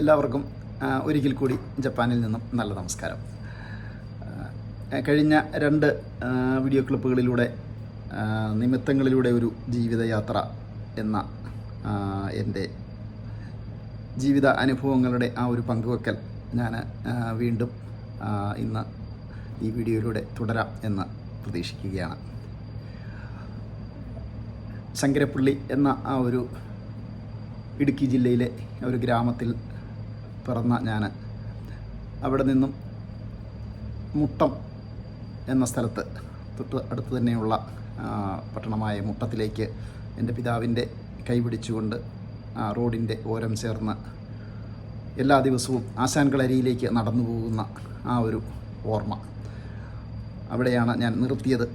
എല്ലാവർക്കും ഒരിക്കൽ കൂടി ജപ്പാനിൽ നിന്നും നല്ല നമസ്കാരം. കഴിഞ്ഞ രണ്ട് വീഡിയോ ക്ലിപ്പുകളിലൂടെ നിമിത്തങ്ങളിലൂടെ ഒരു ജീവിതയാത്ര എന്ന എന്റെ ജീവിത അനുഭവങ്ങളുടെ ആ ഒരു പങ്കുവെക്കൽ ഞാൻ വീണ്ടും ഇന്ന് ഈ വീഡിയോയിലൂടെ തുടരാം എന്ന് പ്രതീക്ഷിക്കുകയാണ്. ശങ്കരപ്പള്ളി എന്ന ആ ഒരു ഇടുക്കി ജില്ലയിലെ ഒരു ഗ്രാമത്തിൽ പിറന്ന ഞാൻ അവിടെ നിന്നും മുട്ടം എന്ന സ്ഥലത്ത് തൊട്ട് അടുത്ത് തന്നെയുള്ള പട്ടണമായ മുട്ടത്തിലേക്ക് എന്റെ പിതാവിന്റെ കൈപിടിച്ചുകൊണ്ട് റോഡിന്റെ ഓരം ചേർന്ന് എല്ലാ ദിവസവും ആശാൻകളരിയിലേക്ക് നടന്നു പോകുന്ന ആ ഒരു ഓർമ്മ അവിടെയാണ് ഞാൻ നിർത്തിയത്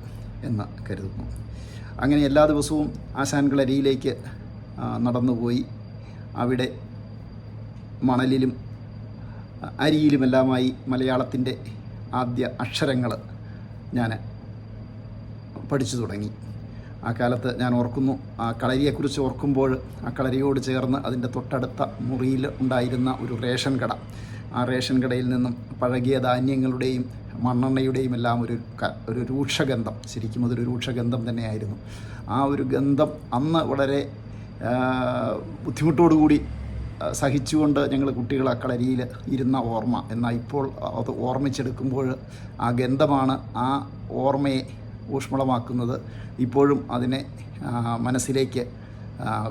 എന്ന് കരുതുന്നു. അങ്ങനെ എല്ലാ ദിവസവും ആശാൻകളരിയിലേക്ക് നടന്നുപോയി. അവിടെ മണലിലും അരിയിലുമെല്ലാമായി മലയാളത്തിന്റെ ആദ്യ അക്ഷരങ്ങൾ ഞാൻ പഠിച്ചു തുടങ്ങി. ആ കാലത്ത് ഞാൻ ഓർക്കുന്നു ആ കളരിയെക്കുറിച്ച് ഓർക്കുമ്പോൾ ആ കളരിയോട് ചേർന്ന് അതിന്റെ തൊട്ടടുത്ത മുറിയിൽ ഉണ്ടായിരുന്ന ഒരു റേഷൻ കട. ആ റേഷൻ കടയിൽ നിന്നും പഴകിയ ധാന്യങ്ങളുടെയും മണ്ണെണ്ണയുടെയും എല്ലാം ഒരു ഒരു രൂക്ഷഗന്ധം ശരിക്കും അതൊരു രൂക്ഷഗന്ധം തന്നെയായിരുന്നു. ആ ഒരു ഗന്ധം അന്ന് വളരെ ബുദ്ധിമുട്ടോടുകൂടി സഹിച്ചുകൊണ്ട് ഞങ്ങൾ കുട്ടികൾ ആ കളരിയിൽ ഇരുന്ന ഓർമ്മ. എന്നാൽ ഇപ്പോൾ അത് ഓർമ്മിച്ചെടുക്കുമ്പോൾ ആ ഗന്ധമാണ് ആ ഓർമ്മയെ ഊഷ്മളമാക്കുന്നത്. ഇപ്പോഴും അതിനെ മനസ്സിലേക്ക്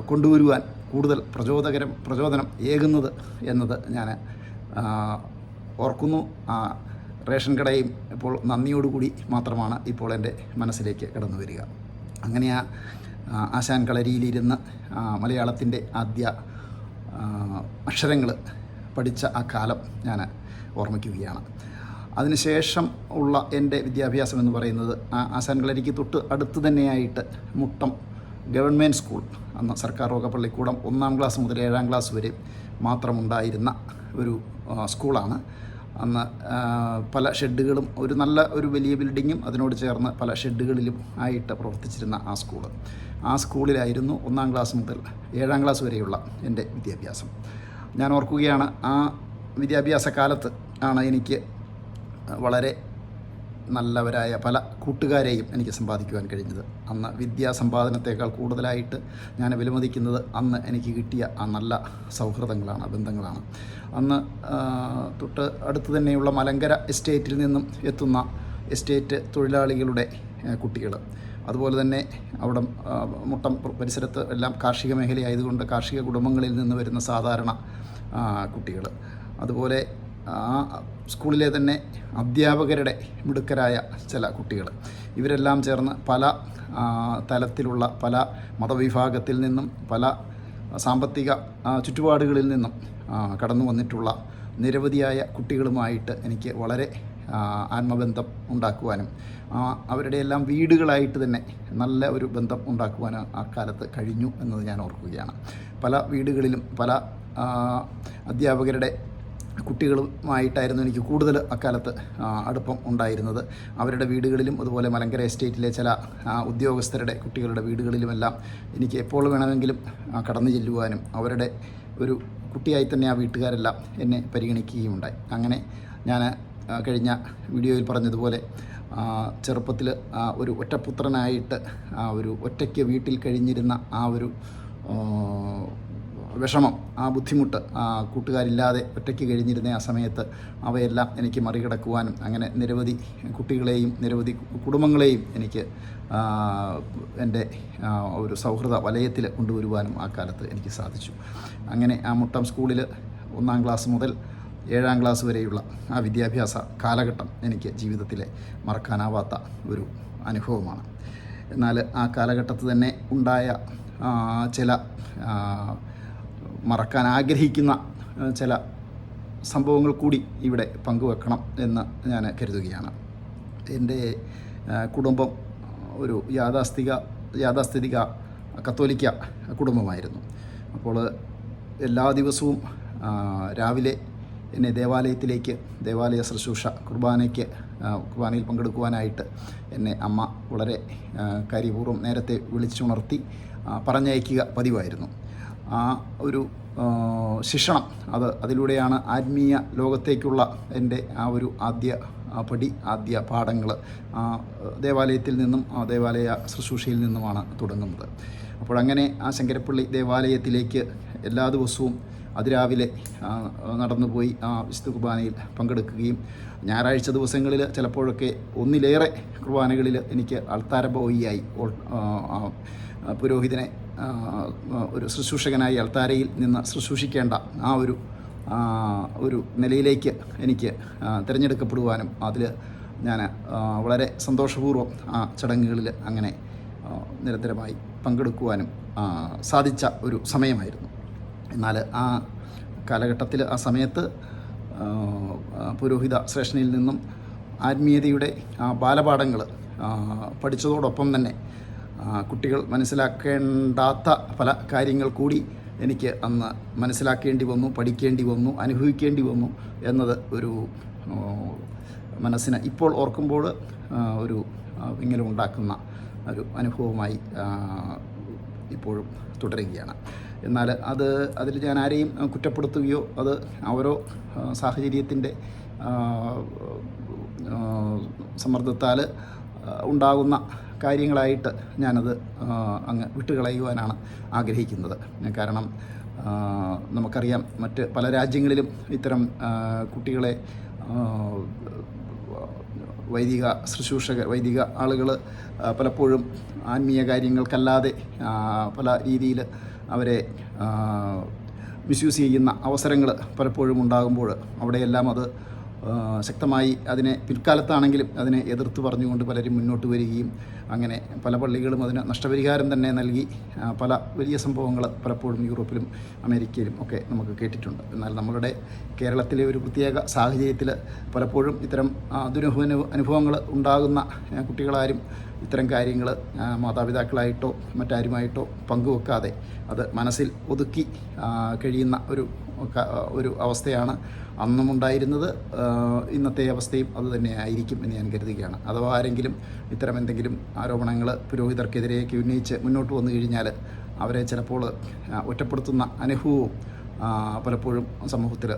കൊണ്ടുവരുവാൻ കൂടുതൽ പ്രചോദകരം പ്രചോദനം ഏകുന്നത് എന്നത് ഞാൻ ഓർക്കുന്നു. ആ റേഷൻ കടയും ഇപ്പോൾ നന്ദിയോടുകൂടി മാത്രമാണ് ഇപ്പോൾ എന്റെ മനസ്സിലേക്ക് കടന്നു വരിക. അങ്ങനെ ആ ആശാൻ കളരിയിലിരുന്ന് മലയാളത്തിന്റെ ആദ്യ അക്ഷരങ്ങൾ പഠിച്ച ആ കാലം ഞാൻ ഓർമ്മിക്കുകയാണ്. അതിനുശേഷം ഉള്ള എന്റെ വിദ്യാഭ്യാസം എന്ന് പറയുന്നത് ആ ആശാൻ തൊട്ട് അടുത്ത് തന്നെയായിട്ട് മുട്ടം ഗവൺമെന്റ് സ്കൂൾ അന്ന് സർക്കാർ വക പള്ളിക്കൂടം ഒന്നാം ക്ലാസ് മുതൽ ഏഴാം ക്ലാസ് വരെ മാത്രമുണ്ടായിരുന്ന ഒരു സ്കൂളാണ്. അന്ന് പല ഷെഡുകളും ഒരു നല്ല ഒരു വലിയ ബിൽഡിങ്ങും അതിനോട് ചേർന്ന് പല ഷെഡുകളിലും ആയിട്ട് പ്രവർത്തിച്ചിരുന്ന ആ സ്കൂൾ. ആ സ്കൂളിലായിരുന്നു ഒന്നാം ക്ലാസ് മുതൽ ഏഴാം ക്ലാസ് വരെയുള്ള എന്റെ വിദ്യാഭ്യാസം. ഞാൻ ഓർക്കുകയാണ് ആ വിദ്യാഭ്യാസ കാലത്ത് ആണ് എനിക്ക് വളരെ നല്ലവരായ പല കൂട്ടുകാരെയും എനിക്ക് സമ്പാദിക്കുവാൻ കഴിഞ്ഞത്. അന്ന് വിദ്യാസമ്പാദനത്തേക്കാൾ കൂടുതലായിട്ട് ഞാൻ വിലമതിക്കുന്നത് അന്ന് എനിക്ക് കിട്ടിയ ആ നല്ല സൗഹൃദങ്ങളാണ് ബന്ധങ്ങളാണ്. അന്ന് തൊട്ട് അടുത്ത് തന്നെയുള്ള മലങ്കര എസ്റ്റേറ്റിൽ നിന്നും എത്തുന്ന എസ്റ്റേറ്റ് തൊഴിലാളികളുടെ കുട്ടികൾ അതുപോലെ തന്നെ അവിടെ മുട്ടം പരിസരത്ത് എല്ലാം കാർഷിക മേഖലയായതുകൊണ്ട് കാർഷിക കുടുംബങ്ങളിൽ നിന്ന് വരുന്ന സാധാരണ കുട്ടികൾ അതുപോലെ ആ സ്കൂളിലെ തന്നെ അധ്യാപകരുടെ മിടുക്കരായ ചില കുട്ടികൾ. ഇവരെല്ലാം ചേർന്ന് പല തലത്തിലുള്ള പല മതവിഭാഗത്തിൽ നിന്നും പല സാമ്പത്തിക ചുറ്റുപാടുകളിൽ നിന്നും കടന്നു വന്നിട്ടുള്ള നിരവധിയായ കുട്ടികളുമായിട്ട് എനിക്ക് വളരെ ആത്മബന്ധം ഉണ്ടാക്കുവാനും അവരുടെ എല്ലാം വീടുകളായിട്ട് തന്നെ നല്ല ഒരു ബന്ധം ഉണ്ടാക്കുവാനും ആ കാലത്ത് കഴിഞ്ഞു എന്നത് ഞാൻ ഓർക്കുകയാണ്. പല വീടുകളിലും പല അധ്യാപകരുടെ കുട്ടികളുമായിട്ടായിരുന്നു എനിക്ക് കൂടുതൽ അക്കാലത്ത് അടുപ്പം ഉണ്ടായിരുന്നത്. അവരുടെ വീടുകളിലും അതുപോലെ മലങ്കര എസ്റ്റേറ്റിലെ ചില ഉദ്യോഗസ്ഥരുടെ കുട്ടികളുടെ വീടുകളിലുമെല്ലാം എനിക്ക് എപ്പോൾ വേണമെങ്കിലും കടന്നു ചെല്ലുവാനും അവരുടെ ഒരു കുട്ടിയായി തന്നെ ആ വീട്ടുകാരെല്ലാം എന്നെ പരിഗണിക്കുകയും ഉണ്ടായി അങ്ങനെ ഞാൻ കഴിഞ്ഞ വീഡിയോയിൽ പറഞ്ഞതുപോലെ ചെറുപ്പത്തിൽ ഒരു ഒറ്റപുത്രനായിട്ട് ഒരു ഒറ്റയ്ക്ക് വീട്ടിൽ കഴിഞ്ഞിരുന്ന ആ ഒരു വിഷമം ആ ബുദ്ധിമുട്ട് ആ കൂട്ടുകാരില്ലാതെ ഒറ്റയ്ക്ക് കഴിഞ്ഞിരുന്ന ആ സമയത്ത് അവയെല്ലാം എനിക്ക് മറികടക്കുവാനും അങ്ങനെ നിരവധി കുട്ടികളെയും നിരവധി കുടുംബങ്ങളെയും എനിക്ക് എന്റെ ഒരു സൗഹൃദ വലയത്തിൽ കൊണ്ടുവരുവാനും ആ കാലത്ത് എനിക്ക് സാധിച്ചു. അങ്ങനെ ആ മുട്ടം സ്കൂളിൽ ഒന്നാം ക്ലാസ് മുതൽ ഏഴാം ക്ലാസ് വരെയുള്ള ആ വിദ്യാഭ്യാസ കാലഘട്ടം എനിക്ക് ജീവിതത്തിലെ മറക്കാനാവാത്ത ഒരു അനുഭവമാണ്. എന്നാൽ ആ കാലഘട്ടത്തിൽ തന്നെ ഉണ്ടായ ചില മറക്കാൻ ആഗ്രഹിക്കുന്ന ചില സംഭവങ്ങൾ കൂടി ഇവിടെ പങ്കുവെക്കണം എന്ന് ഞാൻ കരുതുകയാണ്. എന്റെ കുടുംബം ഒരു യാഥാസ്ഥിക യാഥാസ്ഥിതിക കത്തോലിക്ക കുടുംബമായിരുന്നു. അപ്പോൾ എല്ലാ ദിവസവും രാവിലെ എന്നെ ദേവാലയത്തിലേക്ക് ദേവാലയ ശുശ്രൂഷ കുർബാനയ്ക്ക് കുർബാനയിൽ പങ്കെടുക്കുവാനായിട്ട് എന്നെ അമ്മ വളരെ കാര്യപൂർവം നേരത്തെ വിളിച്ചുണർത്തി പറഞ്ഞയക്കുക പതിവായിരുന്നു. ആ ഒരു ശിക്ഷണം. അത് അതിലൂടെയാണ് ആത്മീയ ലോകത്തേക്കുള്ള എന്റെ ആ ഒരു ആദ്യ പടി ആദ്യ പാഠങ്ങൾ ആ ദേവാലയത്തിൽ നിന്നും ആ ദേവാലയ ശുശ്രൂഷയിൽ നിന്നുമാണ് തുടങ്ങുന്നത്. അപ്പോഴങ്ങനെ ആ ശങ്കരപ്പള്ളി ദേവാലയത്തിലേക്ക് എല്ലാ ദിവസവും അതിരാവിലെ നടന്നുപോയി ആ വിശുദ്ധ കുർബാനയിൽ പങ്കെടുക്കുകയും ഞായറാഴ്ച ദിവസങ്ങളിൽ ചിലപ്പോഴൊക്കെ ഒന്നിലേറെ കുർബാനകളിൽ എനിക്ക് അൾത്താര ബോയിയായി ഓൾ- ആ, ആ, ആ, പുരോഹിതനെ ഒരു ശുശ്രൂഷകനായി അൾത്താരയിൽ നിന്ന് ശുശ്രൂഷിക്കേണ്ട ആ ഒരു ഒരു നിലയിലേക്ക് എനിക്ക് തിരഞ്ഞെടുക്കപ്പെടുവാനും അതിൽ ഞാൻ വളരെ സന്തോഷപൂർവം ആ ചടങ്ങുകളിൽ അങ്ങനെ നിരന്തരമായി പങ്കെടുക്കുവാനും സാധിച്ച ഒരു സമയമായിരുന്നു. എന്നാൽ ആ കാലഘട്ടത്തിൽ ആ സമയത്ത് പുരോഹിത ശ്രേഷ്ഠനിൽ നിന്നും ആത്മീയതയുടെ ആ ബാലപാഠങ്ങൾ പഠിച്ചതോടൊപ്പം തന്നെ കുട്ടികൾ മനസ്സിലാക്കേണ്ടാത്ത പല കാര്യങ്ങൾ കൂടി എനിക്ക് അന്ന് മനസ്സിലാക്കേണ്ടി വന്നു പഠിക്കേണ്ടി വന്നു അനുഭവിക്കേണ്ടി വന്നു എന്നത് ഒരു മനസ്സിനെ ഇപ്പോൾ ഓർക്കുമ്പോൾ ഒരു ഇങ്ങനെ ഉണ്ടാക്കുന്ന ഒരു അനുഭവമായി ഇപ്പോഴും തുടരുകയാണ്. എന്നാൽ അത് അതിൽ ഞാൻ ആരെയും കുറ്റപ്പെടുത്തുകയോ അത് ഓരോ സാഹചര്യത്തിന്റെ സമ്മർദ്ദത്താൽ ഉണ്ടാകുന്ന കാര്യങ്ങളായിട്ട് ഞാനത് അങ്ങ് വിട്ടുകളയുവാനാണ് ആഗ്രഹിക്കുന്നത്. കാരണം നമുക്കറിയാം മറ്റ് പല രാജ്യങ്ങളിലും ഇത്തരം കുട്ടികളെ വൈദിക ശുശ്രൂഷക വൈദിക ആളുകൾ പലപ്പോഴും ആത്മീയ കാര്യങ്ങൾക്കല്ലാതെ പല രീതിയിൽ അവരെ മിസ്യൂസ് ചെയ്യുന്ന അവസരങ്ങൾ പലപ്പോഴും ഉണ്ടാകുമ്പോൾ അവിടെയെല്ലാം അത് ശക്തമായി അതിനെ പിൽക്കാലത്താണെങ്കിലും അതിനെ എതിർത്ത് പറഞ്ഞുകൊണ്ട് പലരും മുന്നോട്ട് വരികയും അങ്ങനെ പല പള്ളികളും അതിന് നഷ്ടപരിഹാരം തന്നെ നൽകി പല വലിയ സംഭവങ്ങൾ പലപ്പോഴും യൂറോപ്പിലും അമേരിക്കയിലും ഒക്കെ നമുക്ക് കേട്ടിട്ടുണ്ട്. എന്നാൽ നമ്മളുടെ കേരളത്തിലെ ഒരു പ്രത്യേക സാഹചര്യത്തിൽ പലപ്പോഴും ഇത്തരം ദുരനുഭവ അനുഭവങ്ങൾ ഉണ്ടാകുന്ന കുട്ടികളാരും ഇത്തരം കാര്യങ്ങൾ മാതാപിതാക്കളായിട്ടോ മറ്റാരുമായിട്ടോ പങ്കുവെക്കാതെ അത് മനസ്സിൽ ഒതുക്കി കഴിയുന്ന ഒരു ഒരു അവസ്ഥയാണ് അന്നും ഉണ്ടായിരുന്നത്. ഇന്നത്തെ അവസ്ഥയും അതുതന്നെ ആയിരിക്കും എന്ന് ഞാൻ കരുതുകയാണ്. അഥവാ ആരെങ്കിലും ഇത്തരം എന്തെങ്കിലും ആരോപണങ്ങൾ പുരോഹിതർക്കെതിരെയൊക്കെ ഉന്നയിച്ച് മുന്നോട്ട് വന്നു കഴിഞ്ഞാൽ അവരെ ചിലപ്പോൾ ഒറ്റപ്പെടുത്തുന്ന അനുഭവവും പലപ്പോഴും സമൂഹത്തിൽ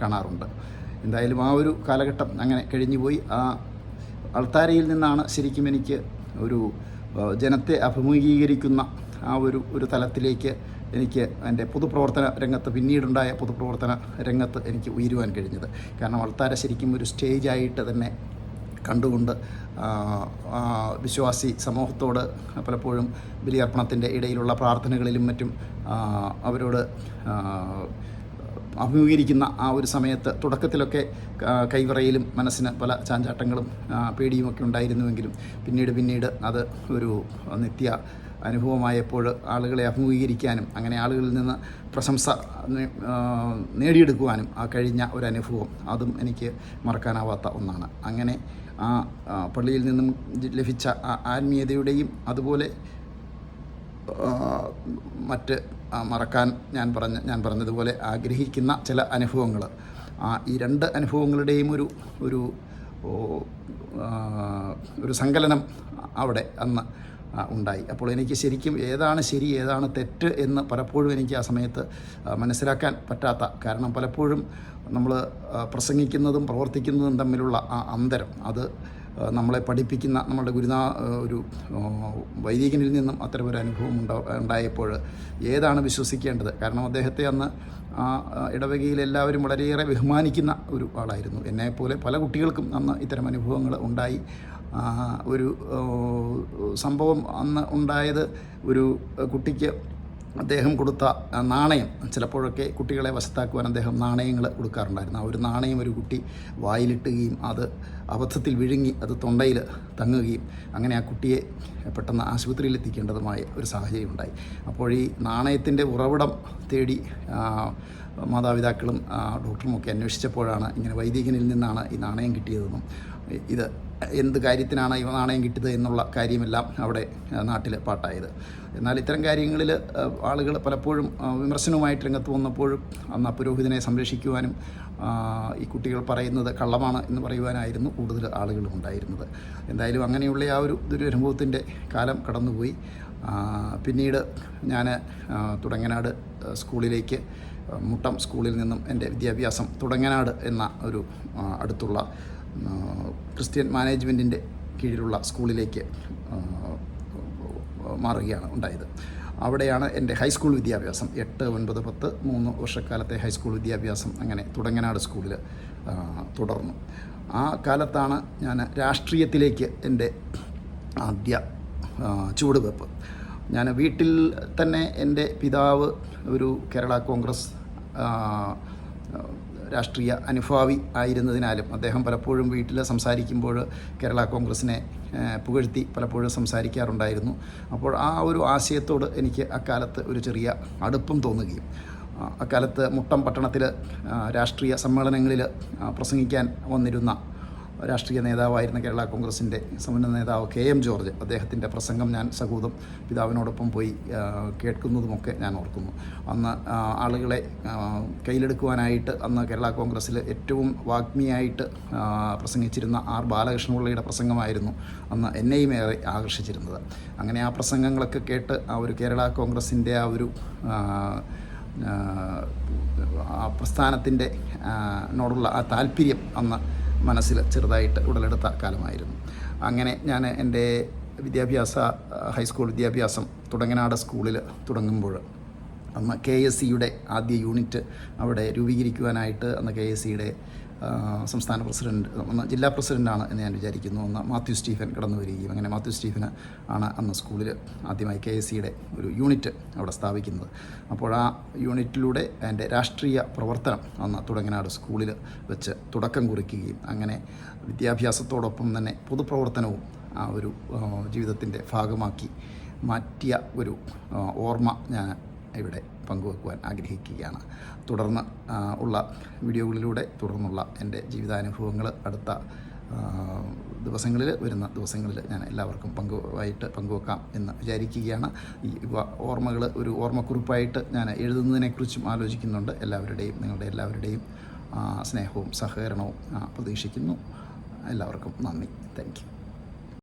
കാണാറുണ്ട്. എന്തായാലും ആ ഒരു കാലഘട്ടം അങ്ങനെ കഴിഞ്ഞുപോയി. ആ അൾത്താരയിൽ നിന്നാണ് ശരിക്കും എനിക്ക് ഒരു ജനത്തെ അഭിമുഖീകരിക്കുന്ന ആ ഒരു ഒരു തലത്തിലേക്ക് എനിക്ക് എന്റെ പൊതുപ്രവർത്തന രംഗത്ത് പിന്നീടുണ്ടായ പൊതുപ്രവർത്തന രംഗത്ത് എനിക്ക് ഉയരുവാൻ കഴിഞ്ഞത്. കാരണം അൾത്താര ശരിക്കും ഒരു സ്റ്റേജായിട്ട് തന്നെ കണ്ടുകൊണ്ട് വിശ്വാസി സമൂഹത്തോട് പലപ്പോഴും ബലിയർപ്പണത്തിന്റെ ഇടയിലുള്ള പ്രാർത്ഥനകളിലും മറ്റും അവരോട് അഭിമുഖീകരിക്കുന്ന ആ ഒരു സമയത്ത് തുടക്കത്തിലൊക്കെ കൈവിറയിലും മനസ്സിന് പല ചാഞ്ചാട്ടങ്ങളും പേടിയുമൊക്കെ ഉണ്ടായിരുന്നുവെങ്കിലും പിന്നീട് പിന്നീട് അത് ഒരു നിത്യ അനുഭവമായപ്പോൾ ആളുകളെ അഭിമുഖീകരിക്കാനും അങ്ങനെ ആളുകളിൽ നിന്ന് പ്രശംസ നേടിയെടുക്കുവാനും ആ കഴിഞ്ഞ ഒരു അനുഭവം അതും എനിക്ക് മറക്കാനാവാത്ത ഒന്നാണ്. അങ്ങനെ ആ പള്ളിയിൽ നിന്നും ലഭിച്ച ആത്മീയതയുടെയും അതുപോലെ മറ്റ് മറക്കാൻ ഞാൻ പറഞ്ഞ ഞാൻ പറഞ്ഞതുപോലെ ആഗ്രഹിക്കുന്ന ചില അനുഭവങ്ങൾ. ഈ രണ്ട് അനുഭവങ്ങളുടെയും ഒരു ഒരു ഒരു സങ്കലനം അവിടെ അന്ന് ഉണ്ടായി. അപ്പോൾ എനിക്ക് ശരിക്കും ഏതാണ് ശരി ഏതാണ് തെറ്റ് എന്ന് പലപ്പോഴും എനിക്ക് ആ സമയത്ത് മനസ്സിലാക്കാൻ പറ്റാത്ത കാരണം പലപ്പോഴും നമ്മൾ പ്രസംഗിക്കുന്നതും പ്രവർത്തിക്കുന്നതും തമ്മിലുള്ള ആ അന്തരം അത് നമ്മളെ പഠിപ്പിക്കുന്ന നമ്മളുടെ ഗുരുനാ ഒരു വൈദികനിൽ നിന്നും അത്തരമൊരു അനുഭവം ഉണ്ടാ ഉണ്ടായപ്പോൾ ഏതാണ് വിശ്വസിക്കേണ്ടത്? കാരണം അദ്ദേഹത്തെ അന്ന് ആ ഇടവകയിൽ എല്ലാവരും വളരെയേറെ ബഹുമാനിക്കുന്ന ഒരു ആളായിരുന്നു. എന്നെപ്പോലെ പല കുട്ടികൾക്കും അന്ന് ഇത്തരം അനുഭവങ്ങൾ ഉണ്ടായി. ഒരു സംഭവം അന്ന് ഉണ്ടായത് ഒരു കുട്ടിക്ക് അദ്ദേഹം കൊടുത്ത നാണയം. ചിലപ്പോഴൊക്കെ കുട്ടികളെ വശത്താക്കുവാൻ അദ്ദേഹം നാണയങ്ങൾ കൊടുക്കാറുണ്ടായിരുന്നു. ആ ഒരു നാണയം ഒരു കുട്ടി വായിലിട്ടുകയും അത് അബദ്ധത്തിൽ വിഴുങ്ങി അത് തൊണ്ടയിൽ തങ്ങുകയും അങ്ങനെ ആ കുട്ടിയെ പെട്ടെന്ന് ആശുപത്രിയിൽ എത്തിക്കേണ്ടതുമായ ഒരു സാഹചര്യം ഉണ്ടായി അപ്പോൾ ഈ നാണയത്തിന്റെ ഉറവിടം തേടി മാതാപിതാക്കളും ആ, ഡോക്ടറും ഒക്കെ അന്വേഷിച്ചപ്പോഴാണ് ഇങ്ങനെ വൈദികനിൽ നിന്നാണ് ഈ നാണയം കിട്ടിയതെന്നും ഇത് എന്ത് കാര്യത്തിനാണ് ഇവ നാണയം കിട്ടിയത് എന്നുള്ള കാര്യമെല്ലാം അവിടെ നാട്ടിൽ പാട്ടായത്. എന്നാൽ ഇത്തരം കാര്യങ്ങളിൽ ആളുകൾ പലപ്പോഴും വിമർശനവുമായിട്ട് രംഗത്ത് വന്നപ്പോഴും അന്ന് പുരോഹിതനെ സംരക്ഷിക്കുവാനും ഈ കുട്ടികൾ പറയുന്നത് കള്ളമാണ് എന്ന് പറയുവാനായിരുന്നു കൂടുതൽ ആളുകളും ഉണ്ടായിരുന്നത്. എന്തായാലും അങ്ങനെയുള്ള ആ ഒരു ദുരനുഭവത്തിന്റെ കാലം കടന്നുപോയി. പിന്നീട് ഞാൻ തുടങ്ങനാട് സ്കൂളിലേക്ക് മുട്ടം സ്കൂളിൽ നിന്നും എന്റെ വിദ്യാഭ്യാസം തുടങ്ങനാട് എന്ന ഒരു അടുത്തുള്ള ക്രിസ്ത്യൻ മാനേജ്മെന്റിന്റെ കീഴിലുള്ള സ്കൂളിലേക്ക് മാറുകയാണ് ഉണ്ടായത്. അവിടെയാണ് എന്റെ ഹൈസ്കൂൾ വിദ്യാഭ്യാസം. എട്ട് ഒൻപത് പത്ത് മൂന്ന് വർഷക്കാലത്തെ ഹൈസ്കൂൾ വിദ്യാഭ്യാസം അങ്ങനെ തുടങ്ങനാട് സ്കൂളിൽ തുടർന്നു. ആ കാലത്താണ് ഞാൻ രാഷ്ട്രീയത്തിലേക്ക് എന്റെ ആദ്യ ചുവടുവെപ്പ് ഞാൻ വീട്ടിൽ തന്നെ എന്റെ പിതാവ് ഒരു കേരള കോൺഗ്രസ് രാഷ്ട്രീയ അനുഭാവി ആയിരുന്നതിനാലും അദ്ദേഹം പലപ്പോഴും വീട്ടിൽ സംസാരിക്കുമ്പോൾ കേരള കോൺഗ്രസിനെ പുകഴ്ത്തി പലപ്പോഴും സംസാരിക്കാറുണ്ടായിരുന്നു. അപ്പോൾ ആ ഒരു ആശയത്തോട് എനിക്ക് അക്കാലത്ത് ഒരു ചെറിയ അടുപ്പം തോന്നുകയും അക്കാലത്ത് മുട്ടം പട്ടണത്തിൽ രാഷ്ട്രീയ സമ്മേളനങ്ങളിൽ പ്രസംഗിക്കാൻ വന്നിരുന്ന രാഷ്ട്രീയ നേതാവായിരുന്ന കേരള കോൺഗ്രസിന്റെ സമന്വയ നേതാവ് കെ എം ജോർജ്. അദ്ദേഹത്തിന്റെ പ്രസംഗം ഞാൻ സഹൂതം പിതാവിനോടൊപ്പം പോയി കേൾക്കുന്നതുമൊക്കെ ഞാൻ ഓർക്കുന്നു. അന്ന് ആളുകളെ കയ്യിലെടുക്കുവാനായിട്ട് അന്ന് കേരള കോൺഗ്രസ്സിൽ ഏറ്റവും വാഗ്മിയായിട്ട് പ്രസംഗിച്ചിരുന്ന ആർ ബാലകൃഷ്ണപിള്ളയുടെ പ്രസംഗമായിരുന്നു അന്ന് എന്നെയും ഏറെ ആകർഷിച്ചിരുന്നത്. അങ്ങനെ ആ പ്രസംഗങ്ങളൊക്കെ കേട്ട് ആ ഒരു കേരള കോൺഗ്രസിന്റെ ആ ഒരു പ്രസ്ഥാനത്തിന്റെ നോടുള്ള ആ താല്പര്യം അന്ന് മനസ്സിൽ ചെറുതായിട്ട് ഉടലെടുത്ത കാലമായിരുന്നു. അങ്ങനെ ഞാൻ എന്റെ വിദ്യാഭ്യാസ ഹൈസ്കൂൾ വിദ്യാഭ്യാസം തുടങ്ങനാട് സ്കൂളിൽ തുടങ്ങുമ്പോൾ അന്ന് കെ എസ് സിയുടെ ആദ്യ യൂണിറ്റ് അവിടെ രൂപീകരിക്കുവാനായിട്ട് അന്ന് കെ എസ് സിയുടെ സംസ്ഥാന പ്രസിഡന്റ് ഒന്ന് ജില്ലാ പ്രസിഡന്റാണ് എന്ന് ഞാൻ വിചാരിക്കുന്നു. ഒന്ന് മാത്യു സ്റ്റീഫൻ കടന്നു വരികയും അങ്ങനെ മാത്യു സ്റ്റീഫന് ആണ് അന്ന് സ്കൂളിൽ ആദ്യമായി കെ എസ് സിയുടെ ഒരു യൂണിറ്റ് അവിടെ സ്ഥാപിക്കുന്നത്. അപ്പോൾ ആ യൂണിറ്റിലൂടെ എന്റെ രാഷ്ട്രീയ പ്രവർത്തനം അന്ന് തുടങ്ങനാട് സ്കൂളിൽ വെച്ച് തുടക്കം കുറിക്കുകയും അങ്ങനെ വിദ്യാഭ്യാസത്തോടൊപ്പം തന്നെ പൊതുപ്രവർത്തനവും ആ ഒരു ജീവിതത്തിന്റെ ഭാഗമാക്കി മാറ്റിയ ഒരു ഓർമ്മ ഞാൻ ഇവിടെ പങ്കുവെക്കുവാൻ ആഗ്രഹിക്കുകയാണ്. തുടർന്ന് ഉള്ള വീഡിയോകളിലൂടെ തുടർന്നുള്ള എന്റെ ജീവിതാനുഭവങ്ങൾ അടുത്ത ദിവസങ്ങളിൽ വരുന്ന ദിവസങ്ങളിൽ ഞാൻ എല്ലാവർക്കും പങ്കുവായിട്ട് പങ്കുവെക്കാം എന്ന് വിചാരിക്കുകയാണ്. ഈ ഓർമ്മകൾ ഒരു ഓർമ്മക്കുറിപ്പായിട്ട് ഞാൻ എഴുതുന്നതിനെക്കുറിച്ചും ആലോചിക്കുന്നുണ്ട്. എല്ലാവരുടെയും നിങ്ങളുടെ എല്ലാവരുടെയും സ്നേഹവും സഹകരണവും പ്രതീക്ഷിക്കുന്നു. എല്ലാവർക്കും നന്ദി. താങ്ക്